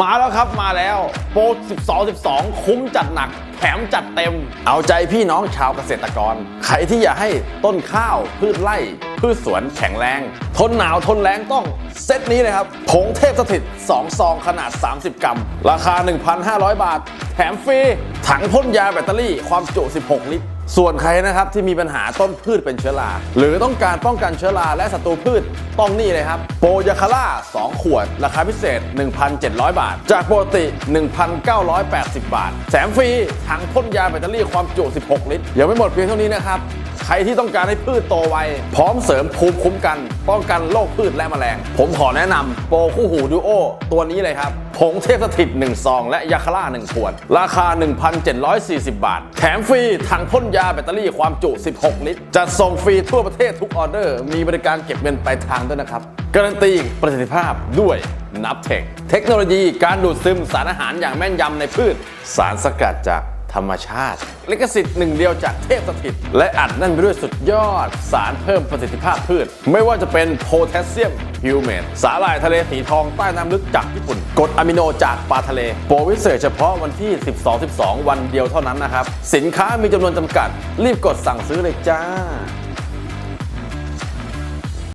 มาแล้วครับมาแล้วโปร 12 12 คุ้มจัดหนัก แถมจัดเต็ม เอาใจพี่น้องชาวเกษตรกร ใครที่อยากให้ต้นข้าวพืชไร่ พืชสวนแข็งแรง ทนหนาวทนแรงต้องเซตนี้เลยครับ ผงเทพสถิต 2 ซองขนาด 30 กรัม ราคา 1,500 บาท แถมฟรี ถังพ่นยาแบตเตอรี่ความจุ 16 ลิตร ส่วนใครนะครับที่มีปัญหาต้นพืชเป็นเชื้อรา หรือต้องการป้องกันเชื้อราและศัตรูพืชต้องนี่เลยครับ โปรยาคาร่า 2 ขวด ราคาพิเศษ 1,700 บาท จากปกติ 1,980 บาท แถมฟรีถังพ่นยาแบตเตอรี่ความจุ 16 ลิตรยังไม่หมดเพียงเท่านี้นะครับ ใครที่ต้องการให้พืชโตไว พร้อมเสริมภูมิคุ้มกัน ป้องกันโรคพืชและแมลง ผมขอแนะนำโปรคู่หูดูโอตัวนี้เลยครับผงเทพสถิต1ซอง และยาคาร่า1ขวด ราคา 1,740 บาท แถมฟรีถังพ่นยาแบตเตอรี่ความจุ 16 ลิตร จัดส่งฟรีทั่วประเทศทุกออเดอร์ มีบริการเก็บเงินปลายทางด้วยนะครับ การันตีประสิทธิภาพด้วยนับเทค เทคโนโลยีการดูดซึมสารอาหารอย่างแม่นยำในพืช สารสกัดจาก ธรรมชาติ ลิขสิทธิ์หนึ่งเดียวจากเทพสถิต และอัดนั่นไปด้วยสุดยอด สารเพิ่มประสิทธิภาพพืช ไม่ว่าจะเป็นโพแทสเซียมฮิวเมตสาหร่ายทะเลสีทองใต้น้ำลึกจากญี่ปุ่นกรดอะมิโนจากปลาทะเล โปรวิเศษเฉพาะวันที่ 12 12 วันเดียวเท่านั้นนะครับ สินค้ามีจำนวนจำกัด รีบกดสั่งซื้อเลยจ้า